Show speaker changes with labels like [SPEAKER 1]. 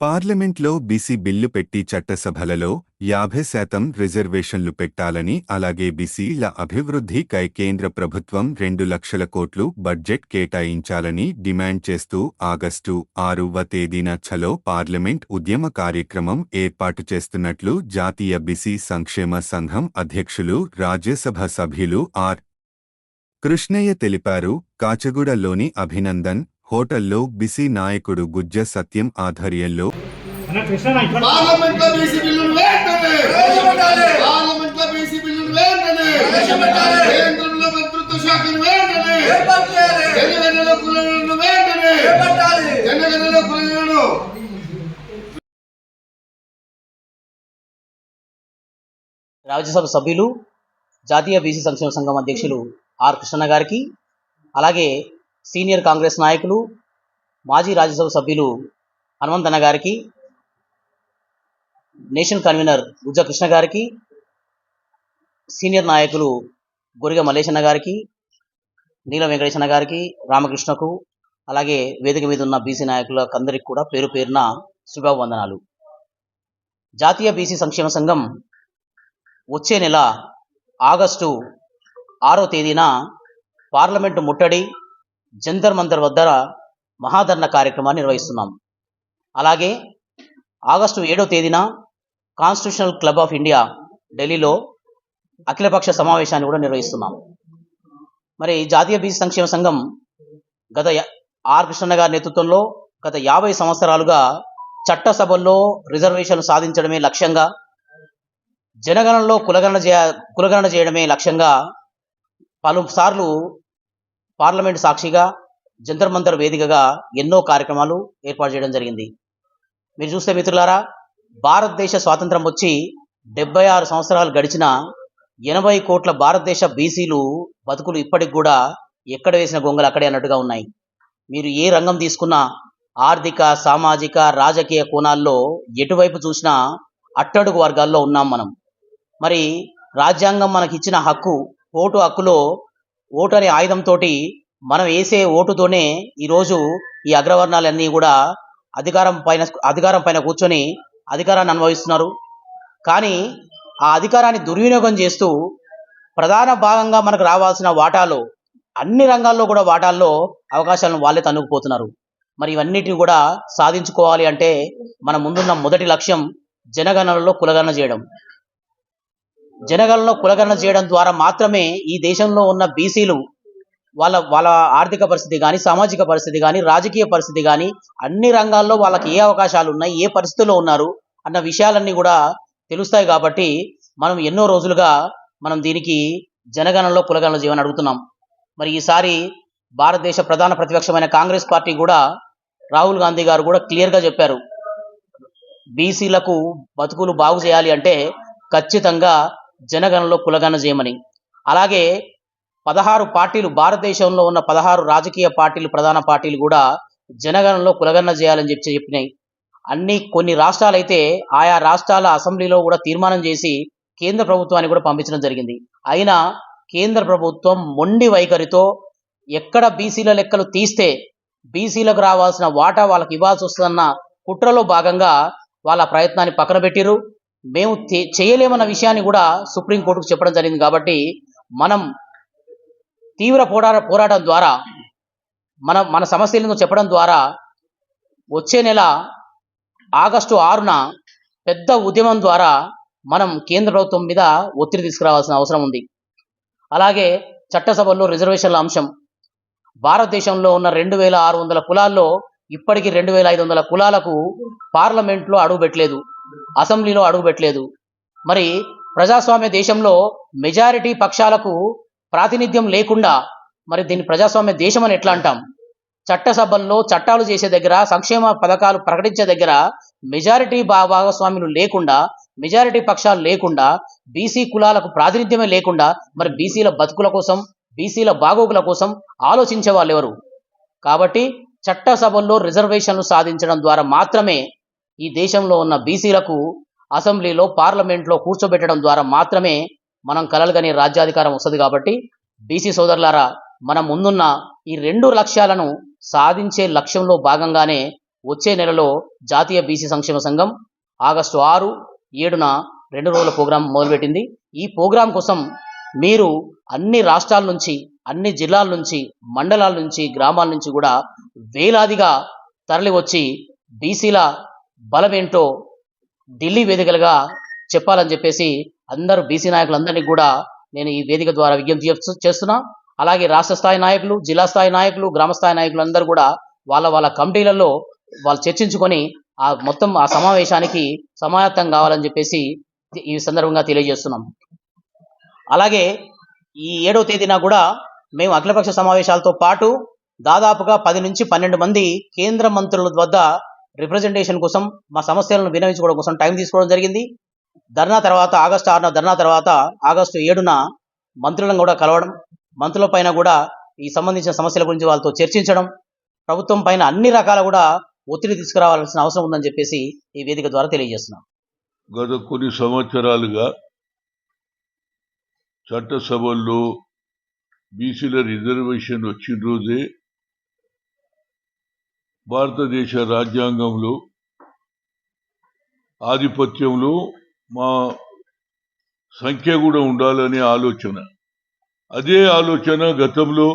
[SPEAKER 1] పార్లమెంట్లో BC bill పెట్టి చట్టసభలలో యాభై శాతం రిజర్వేషన్లు పెట్టాలని అలాగే బీసీల అభివృద్ధికై కేంద్ర ప్రభుత్వం రెండు లక్షల కోట్లు బడ్జెట్ కేటాయించాలని డిమాండ్ చేస్తూ ఆగస్టు ఆరువ తేదీన ఛలో పార్లమెంట్ ఉద్యమ కార్యక్రమం ఏర్పాటు చేస్తున్నట్లు జాతీయ బీసీ సంక్షేమ సంఘం అధ్యక్షులు రాజ్యసభ సభ్యులు ఆర్. కృష్ణయ్య తెలిపారు. కాచగూడలోని అభినందన్ హోటల్లో బిసి నాయకుడు గుజ్జ సత్యం ఆధ్వర్యంలో
[SPEAKER 2] రాజ్యసభ సభ్యులు జాతీయ బీసీ సంక్షేమ సంఘం అధ్యక్షులు ఆర్ కృష్ణ గారికి అలాగే సీనియర్ కాంగ్రెస్ నాయకులు మాజీ రాజ్యసభ సభ్యులు హనుమంతన్న గారికి నేషనల్ కన్వీనర్ గుజ్జ కృష్ణ గారికి సీనియర్ నాయకులు గొరిగ మల్లేశన్న గారికి నీల వెంకటేశన్న గారికి రామకృష్ణకు అలాగే వేదిక మీద ఉన్న బీసీ నాయకులకు అందరికి కూడా పేరు పేరున శుభావందనాలు. జాతీయ బీసీ సంక్షేమ సంఘం వచ్చే నెల ఆగస్టు ఆరో తేదీన పార్లమెంటు ముట్టడి జంతర్ మంతర్ వద్ద మహాధరణ కార్యక్రమాన్ని నిర్వహిస్తున్నాం. అలాగే ఆగస్టు ఏడో తేదీన కాన్స్టిట్యూషనల్ క్లబ్ ఆఫ్ ఇండియా ఢిల్లీలో అఖిలపక్ష సమావేశాన్ని కూడా నిర్వహిస్తున్నాం. మరి జాతీయ బీసీ సంక్షేమ సంఘం గత ఆర్ కృష్ణ గారి నేతృత్వంలో గత యాభై సంవత్సరాలుగా చట్టసభల్లో రిజర్వేషన్లు సాధించడమే లక్ష్యంగా జనగణనలో కులగణన చేయ కులగణన చేయడమే లక్ష్యంగా పలుసార్లు పార్లమెంట్ సాక్షిగా జంతర్ మంతర్ వేదికగా ఎన్నో కార్యక్రమాలు ఏర్పాటు చేయడం జరిగింది. మీరు చూస్తే మిత్రులారా భారతదేశ స్వాతంత్రం వచ్చి డెబ్బై ఆరు సంవత్సరాలు గడిచిన ఎనభై కోట్ల భారతదేశ బీసీలు బతుకులు ఇప్పటికి కూడా ఎక్కడ వేసిన గొంగలు అక్కడే అన్నట్టుగా ఉన్నాయి. మీరు ఏ రంగం తీసుకున్నా ఆర్థిక సామాజిక రాజకీయ కోణాల్లో ఎటువైపు చూసినా అట్టడుగు వర్గాల్లో ఉన్నాం మనం. మరి రాజ్యాంగం మనకి ఇచ్చిన హక్కు ఓటు హక్కులో ఓటు అనే ఆయుధంతో మనం వేసే ఓటుతోనే ఈరోజు ఈ అగ్రవర్ణాలన్నీ కూడా అధికారం పైన అధికారం పైన కూర్చొని అధికారాన్ని అనుభవిస్తున్నారు. కానీ ఆ అధికారాన్ని దుర్వినియోగం చేస్తూ ప్రధాన భాగంగా మనకు రావాల్సిన వాటాలు అన్ని రంగాల్లో కూడా వాటాల్లో అవకాశాలను వాళ్ళే తన్నుకుపోతున్నారు. మరి ఇవన్నిటిని కూడా సాధించుకోవాలి అంటే మన ముందున్న మొదటి లక్ష్యం జనగణనలో కులగణన చేయడం. జనగణనలో కులగణన చేయడం ద్వారా మాత్రమే ఈ దేశంలో ఉన్న బీసీలు వాళ్ళ వాళ్ళ ఆర్థిక పరిస్థితి కానీ సామాజిక పరిస్థితి కానీ రాజకీయ పరిస్థితి కానీ అన్ని రంగాల్లో వాళ్ళకి ఏ అవకాశాలు ఉన్నాయి ఏ పరిస్థితుల్లో ఉన్నారు అన్న విషయాలన్నీ కూడా తెలుస్తాయి కాబట్టి మనం ఎన్నో రోజులుగా మనం దీనికి జనగణనలో కులగణన చేయమని అడుగుతున్నాం. మరి ఈసారి భారతదేశ ప్రధాన ప్రతిపక్షమైన కాంగ్రెస్ పార్టీ కూడా రాహుల్ గాంధీ గారు కూడా క్లియర్గా చెప్పారు. బీసీలకు బతుకులు బాగు చేయాలి అంటే ఖచ్చితంగా జనగణలో కులగణ చేయమని. అలాగే పదహారు పార్టీలు భారతదేశంలో ఉన్న పదహారు రాజకీయ పార్టీలు ప్రధాన పార్టీలు కూడా జనగణంలో కులగణన చేయాలని చెప్పి చెప్పినాయి. అన్ని కొన్ని రాష్ట్రాలు అయితే ఆయా రాష్ట్రాల అసెంబ్లీలో కూడా తీర్మానం చేసి కేంద్ర ప్రభుత్వానికి కూడా పంపించడం జరిగింది. అయినా కేంద్ర ప్రభుత్వం మొండి వైఖరితో ఎక్కడ బీసీల లెక్కలు తీస్తే బీసీలకు రావాల్సిన వాటా వాళ్ళకి ఇవ్వాల్సి వస్తుందన్న కుట్రలో భాగంగా వాళ్ళ ప్రయత్నాన్ని పక్కన పెట్టిరు మేము చేయలేమన్న విషయాన్ని కూడా సుప్రీంకోర్టుకు చెప్పడం జరిగింది కాబట్టి మనం తీవ్ర పోరాట పోరాటం ద్వారా మన మన సమస్యలను చెప్పడం ద్వారా వచ్చే నెల ఆగస్టు ఆరున పెద్ద ఉద్యమం ద్వారా మనం కేంద్ర ప్రభుత్వం మీద ఒత్తిడి తీసుకురావాల్సిన అవసరం ఉంది. అలాగే చట్టసభల్లో రిజర్వేషన్ల అంశం. భారతదేశంలో ఉన్న రెండు వేల ఆరు వందల కులాల్లో ఇప్పటికీ రెండు వేల ఐదు వందల కులాలకు పార్లమెంట్లో అడుగుపెట్టలేదు. అసెంబ్లీలో అడుగుపెట్టలేదు మరి ప్రజాస్వామ్య దేశంలో మెజారిటీ పక్షాలకు ప్రాతినిధ్యం లేకుండా మరి దీన్ని ప్రజాస్వామ్య దేశం అని ఎట్లా అంటాం? చట్టసభల్లో చట్టాలు చేసే దగ్గర సంక్షేమ పథకాలు ప్రకటించే దగ్గర మెజారిటీ భాగస్వాములు లేకుండా మెజారిటీ పక్షాలు లేకుండా బీసీ కులాలకు ప్రాతినిధ్యమే లేకుండా మరి బీసీల బతుకుల కోసం బీసీల బాగోగుల కోసం ఆలోచించే వాళ్ళు ఎవరు కాబట్టి చట్టసభల్లో రిజర్వేషన్లు సాధించడం ద్వారా మాత్రమే ఈ దేశంలో ఉన్న బీసీలకు అసెంబ్లీలో పార్లమెంట్లో కూర్చోబెట్టడం ద్వారా మాత్రమే మనం కలలుగని రాజ్యాధికారం వస్తుంది కాబట్టి బీసీ సోదరులారా మన ముందున్న ఈ రెండు లక్ష్యాలను సాధించే లక్ష్యంలో భాగంగానే వచ్చే నెలలో జాతీయ బీసీ సంక్షేమ సంఘం ఆగస్టు ఆరు ఏడున రెండు రోజుల ప్రోగ్రాం మొదలుపెట్టింది. ఈ ప్రోగ్రాం కోసం మీరు అన్ని రాష్ట్రాల నుంచి అన్ని జిల్లాల నుంచి మండలాల నుంచి గ్రామాల నుంచి కూడా వేలాదిగా తరలివచ్చి బీసీల బలమేంటో ఢిల్లీ వేదికలుగా చెప్పాలని చెప్పేసి అందరూ బీసీ నాయకులందరినీ కూడా నేను ఈ వేదిక ద్వారా విజ్ఞప్తి చేస్తు- చేస్తున్నా. అలాగే రాష్ట్ర స్థాయి నాయకులు జిల్లా స్థాయి నాయకులు గ్రామస్థాయి నాయకులు అందరూ కూడా వాళ్ళ వాళ్ళ కమిటీలలో వాళ్ళు చర్చించుకొని ఆ మొత్తం ఆ సమావేశానికి సమాయత్తం కావాలని చెప్పేసి ఈ సందర్భంగా తెలియజేస్తున్నాం. అలాగే ఈ ఏడవ తేదీన కూడా మేము అఖిలపక్ష సమావేశాలతో పాటు దాదాపుగా పది నుంచి పన్నెండు మంది కేంద్ర మంత్రుల వద్ద రిప్రజెంటేషన్ కోసం మా సమస్యలను వినవించుకోవడం కోసం టైం తీసుకోవడం జరిగింది. ధర్నా తర్వాత ఆగస్టు ఆరున ధర్నా తర్వాత ఆగస్టు ఏడున మంత్రులను కూడా కలవడం మంత్రుల పైన కూడా ఈ సంబంధించిన సమస్యల గురించి వాళ్ళతో చర్చించడం ప్రభుత్వం పైన అన్ని రకాల కూడా ఒత్తిడి తీసుకురావాల్సిన అవసరం ఉందని చెప్పేసి ఈ వేదిక ద్వారా తెలియజేస్తున్నాం.
[SPEAKER 3] గత కొన్ని సంవత్సరాలుగా చట్టసభల్లో బీసీల రిజర్వేషన్ వచ్చిన రోజే భారతదేశ రాజ్యాంగంలో ఆధిపత్యంలో మా సంఖ్య కూడా ఉండాలనే ఆలోచన. అదే ఆలోచన గతంలో